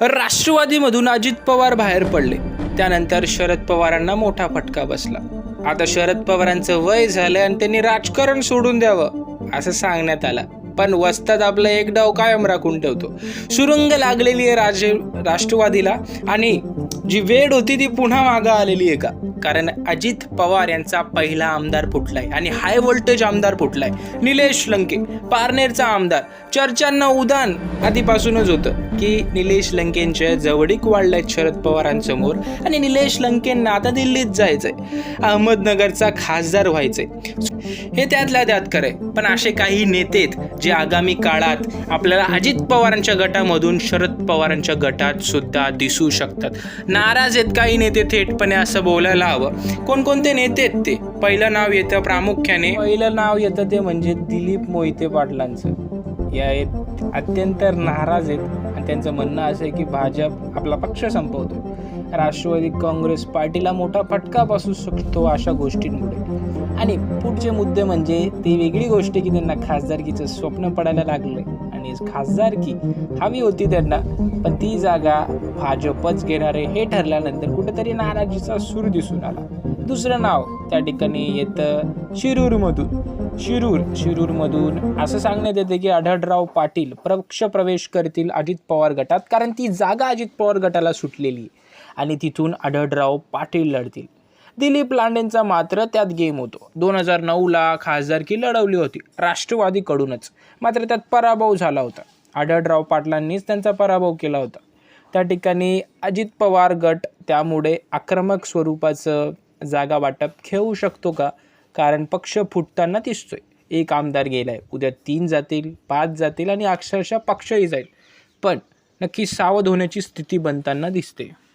राष्ट्रवादीमधून अजित पवार बाहेर पडले. त्यानंतर शरद पवारांना मोठा फटका बसला. आता शरद पवारांचं वय झालंय आणि त्यांनी राजकारण सोडून द्यावं असं सांगण्यात आलं. पण वस्तात आपलं एक डाव कायम राखून ठेवतो. सुरुंग लागलेली आहे राज राष्ट्रवादीला आणि जी वेळ होती ती पुन्हा मागं आलेली आहे का? कारण अजित पवार यांचा पहिला आमदार फुटलाय आणि हाय व्होल्टेज आमदार फुटलाय. निलेश लंके पारनेरचा आमदार. चर्चांना उदान आधीपासूनच होतं की निलेश लंकेंच्या जवळीक वाढल्यात शरद पवारांसमोर आणि निलेश लंकेंना आता दिल्लीत जायचंय. अहमदनगरचा खासदार व्हायचंय. हे त्यातल्या त्यात खरंय. पण असे काही नेते आहेत जे आगामी काळात आपल्याला अजित पवारांच्या गटामधून शरद पवारांच्या गटात सुद्धा दिसू शकतात. नाराज आहेत काही नेते थेटपणे असं बोलायला हवं. कोणकोणते नेते आहेत ते? पहिलं नाव येतं प्रामुख्याने. पहिलं नाव येतं ते म्हणजे दिलीप मोहिते पाटलांचं. या आहेत अत्यंत नाराज आहेत आणि त्यांचं म्हणणं असं आहे की भाजप आपला पक्ष संपवतो. राष्ट्रवादी काँग्रेस पार्टीला मोठा फटका बसू शकतो अशा गोष्टींमुळे. आणि पुढचे मुद्दे म्हणजे ती वेगळी गोष्ट आहे की त्यांना खासदारकीचं स्वप्न पडायला लागलं आणि खासदारकी हवी होती त्यांना. पण ती जागा भाजपच घेणारे हे ठरल्यानंतर कुठेतरी नाराजीचा सूर दिसून आला. दुसरं नाव त्या ठिकाणी येतं शिरूरमधून. शिरूर शिरूरमधून असं सांगण्यात येते की आढळराव पाटील पक्ष प्रवेश करतील अजित पवार गटात कारण ती जागा अजित पवार गटाला सुटलेली. आणि तिथून आढळराव पाटील लढतील. दिलीप लांडेंचा मात्र त्यात गेम होतो. दोन हजार नऊला खासदारकी लढवली होती. राष्ट्रवादीकडूनच मात्र त्यात पराभव झाला होता. आढळराव पाटलांनीच त्यांचा पराभव केला होता. त्या ठिकाणी अजित पवार गट त्यामुळे आक्रमक स्वरूपाचं जागा वाटप खेळू शकतो का? कारण पक्ष फुटताना दिसतोय. एक आमदार गेलाय. उद्या तीन जातील पाच जातील आणि अक्षरशः पक्षही जाईल. पण नक्की सावध होण्याची स्थिती बनताना दिसते.